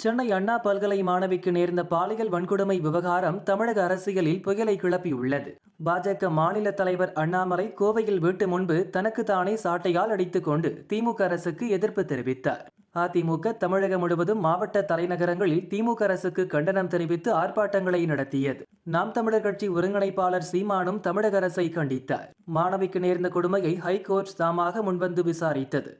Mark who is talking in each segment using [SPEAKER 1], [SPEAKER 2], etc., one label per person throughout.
[SPEAKER 1] Chennai Anna பல்கலை மாணவிக்கு நேர்ந்த பாலியல் வன்கொடுமை விவகாரம் தமிழக அரசியலில் புயலை கிளப்பியுள்ளது. பாஜக மாநில தலைவர் அண்ணாமலை கோவையில் வீட்டு முன்பு தனக்கு தானே சாட்டையால் அடித்துக் கொண்டு திமுக அரசுக்கு எதிர்ப்பு தெரிவித்தார். அதிமுக தமிழகம் முழுவதும் மாவட்ட தலைநகரங்களில் திமுக அரசுக்கு கண்டனம் தெரிவித்து ஆர்ப்பாட்டங்களை நடத்தியது. நாம் தமிழர் கட்சி ஒருங்கிணைப்பாளர் சீமானும் தமிழக அரசை கண்டித்தார். மாணவிக்கு நேர்ந்த கொடுமையை ஹைகோர்ட் தாமாக முன்வந்து விசாரித்தது.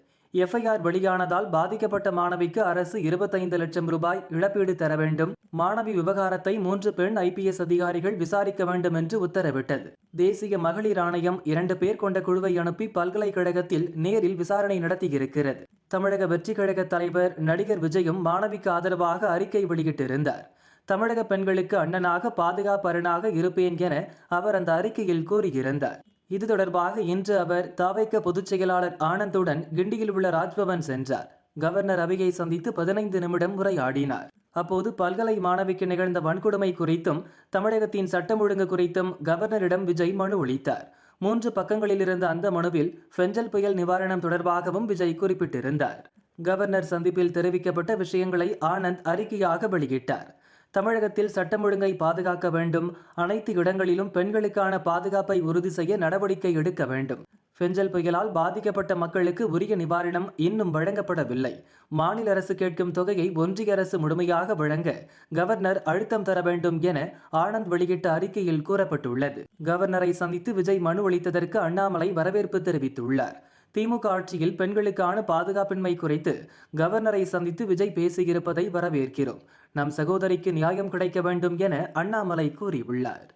[SPEAKER 1] எஃப்ஐஆர் வெளியானதால் பாதிக்கப்பட்ட மாணவிக்கு அரசு இருபத்தைந்து லட்சம் ரூபாய் இழப்பீடு தர வேண்டும். மாணவி விவகாரத்தை மூன்று பெண் ஐபிஎஸ் அதிகாரிகள் விசாரிக்க வேண்டும் என்று உத்தரவிட்டது. தேசிய மகளிர் ஆணையம் இரண்டு பேர் கொண்ட குழுவை அனுப்பி பல்கலைக்கழகத்தில் நேரில் விசாரணை நடத்தியிருக்கிறது. தமிழக வெற்றி கழக தலைவர் நடிகர் விஜயும் மாணவிக்கு ஆதரவாக அறிக்கை வெளியிட்டிருந்தார். தமிழக பெண்களுக்கு அண்ணனாக பாதுகாப்பரணாக இருப்பேன் என அவர் அந்த அறிக்கையில் கூறியிருந்தார். இது தொடர்பாக இன்று அவர் தாவைக்க பொதுச் செயலாளர் ஆனந்துடன் கிண்டியில் உள்ள ராஜ்பவன் சென்றார். கவர்னர் ரவியை சந்தித்து பதினைந்து நிமிடம் உரையாடினார். அப்போது பல்கலை மாணவிக்கு நிகழ்ந்த வன்கொடுமை குறித்தும் தமிழகத்தின் சட்டம் ஒழுங்கு குறித்தும் கவர்னரிடம் விஜய் மனு அளித்தார் மூன்று பக்கங்களில் இருந்த அந்த மனுவில் ஃபெஞ்சல் புயல் நிவாரணம் தொடர்பாகவும் விஜய் குறிப்பிட்டிருந்தார். கவர்னர் சந்திப்பில் தெரிவிக்கப்பட்ட விஷயங்களை ஆனந்த் அறிக்கையாக வெளியிட்டார். தமிழகத்தில் சட்டம் ஒழுங்கை பாதுகாக்க வேண்டும். அனைத்து இடங்களிலும் பெண்களுக்கான பாதுகாப்பை உறுதி செய்ய நடவடிக்கை எடுக்க வேண்டும். ஃபெஞ்சல் புயலால் பாதிக்கப்பட்ட மக்களுக்கு உரிய நிவாரணம் இன்னும் வழங்கப்படவில்லை. மாநில அரசு கேட்கும் தொகையை ஒன்றிய அரசு முழுமையாக வழங்க கவர்னர் அழுத்தம் தர வேண்டும் என ஆனந்த் வெளியிட்ட அறிக்கையில் கூறப்பட்டுள்ளது. கவர்னரை சந்தித்து விஜய் மனு அளித்ததற்கு அண்ணாமலை வரவேற்பு தெரிவித்துள்ளார். திமுக ஆட்சியில் பெண்களுக்கான பாதுகாப்பின்மை குறித்து கவர்னரை சந்தித்து விஜய் பேசியிருப்பதை வரவேற்கிறோம். நம் சகோதரிக்கு நியாயம் கிடைக்க வேண்டும் என அண்ணாமலை கூறியுள்ளார்.